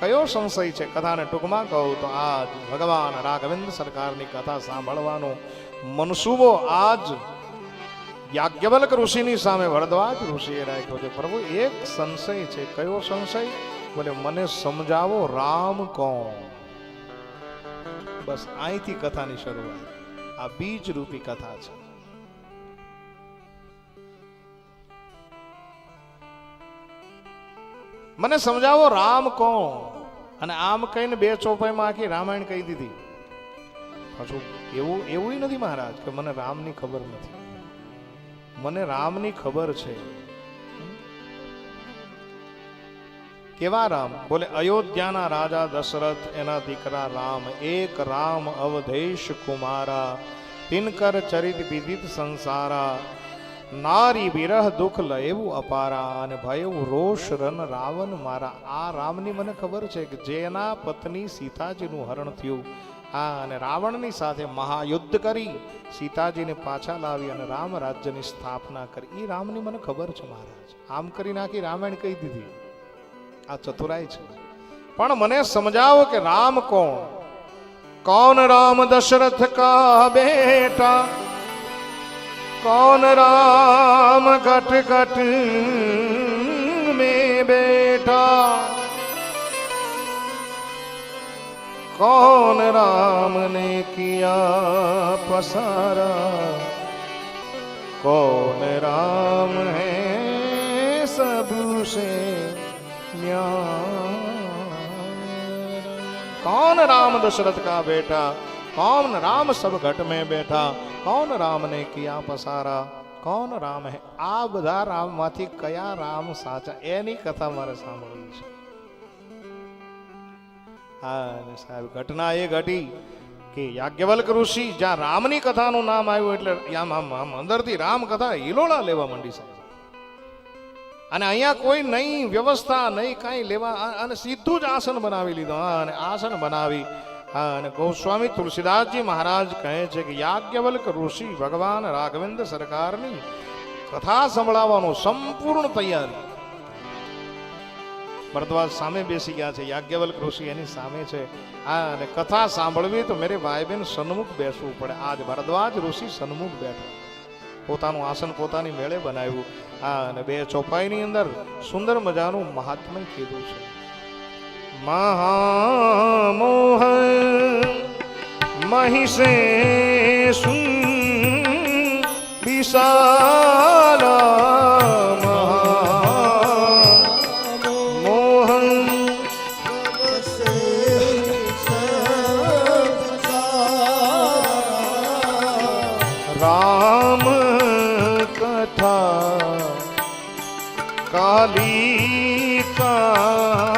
કયો સંશય છે? કથાને ટૂંકમાં કહું તો આજ ભગવાન રાઘવેન્દ્ર સરકારની કથા સાંભળવાનો મનસુબો આજ યાજ્ઞવલ્ક ઋષિની સામે વરદ્વાજ ઋષિએ રાખ્યો છે. પ્રભુ, એક સંશય છે. કયો સંશય? બોલે, મને સમજાવો રામ કોણ? બસ અહીંથી કથાની શરૂઆત. આ બીજ રૂપી કથા છે. મને સમજાવો, રામ કોણ? અને આમ કહીને બે ચોપાઈમાં આખી રામાયણ કહી દીધી. પાછું એવું એવું નથી મહારાજ, કે મને રામની ખબર નથી. મને રામની ખબર છે. કેવા રામ? બોલે, અયોધ્યાના રાજા દશરથ, એના દીકરા રામ, એક રામ અવધેશ કુમારા તિનકર ચરિત વિદિત સંસારા નારી વિરહ દુઃખ લયવું અપારા અને ભયવું રોષ રન રાવણ મારા. આ રામની મને ખબર છે કે જેના પત્ની સીતાજીનું હરણ થયું. આ અને રાવણની સાથે મહાયુદ્ધ કરી, સીતાજીને પાછા લાવી અને રામ રાજ્યની સ્થાપના કરી. એ રામની મને ખબર છે મહારાજ. આમ કરી નાખી રામાયણ કહી દીધી. આ ચતુરાય છે. પણ મને સમજાવો કે રામ કોણ? કોણ રામ દશરથ કા બેટા? कौन राम घट घट में बेटा कौन राम ने किया पसारा कौन राम है सबसे न्याय कौन राम दशरथ का बेटा कौन राम सब घट में बैठा કોણ રામને ક્યાં પસારા કોણ રામ હે આ બધા રામમાંથી કયા રામ સાચા એની કથા મારે સાંભળવી છે હા સાહેબ ઘટના એ ઘટી કે યાજ્ઞવલ્ક ઋષિ જ્યાં રામની કથાનું નામ આવ્યું એટલે આમ આમ આમ અંદરથી રામ કથા હિલોળા લેવા માંડી સાહેબ. અને અહીંયા કોઈ નહીં વ્યવસ્થા નહીં કાંઈ લેવા, અને સીધું જ આસન બનાવી લીધું. અને આસન બનાવી હા અને ગોસ્વામી તુલસીદાસજી મહારાજ કહે છે કે યાજ્ઞવલ્ક ઋષિ ભગવાન રાઘવેન્દ્ર સરકારની કથા સંભળાવવાનો સંપૂર્ણ તૈયારી. ભરદ્વાજ સામે બેસી ગયા છે. યાજ્ઞવલ્ક ઋષિ એની સામે છે. હા અને કથા સાંભળવી તો મેરે ભાઈ બહેન સન્મુખ બેસવું પડે. આજ ભરદ્વાજ ઋષિ સન્મુખ બેઠા. પોતાનું આસન પોતાની મેળે બનાવ્યું. હા અને બે ચોપાઈની અંદર સુંદર મજાનું મહાત્મય કીધું છે. મહામોહ મહિષે વિશાલા રામ કથા કાલી કા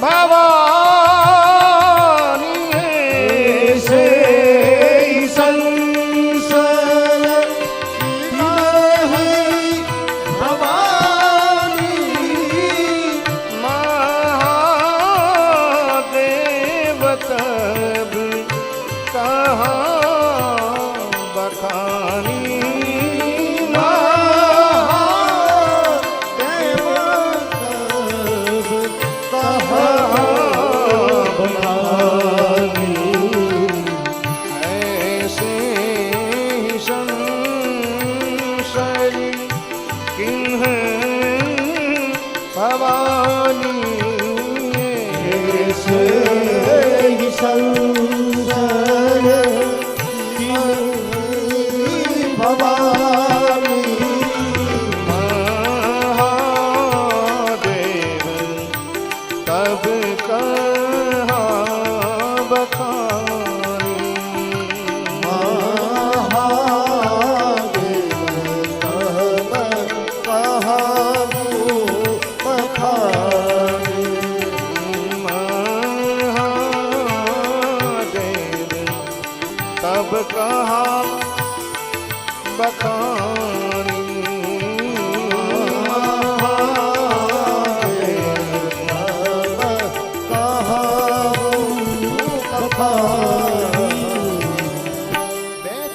¡Vamos! भवानी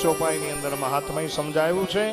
ચોપાઈની અંદર મહાત્મય સમજાયું છે.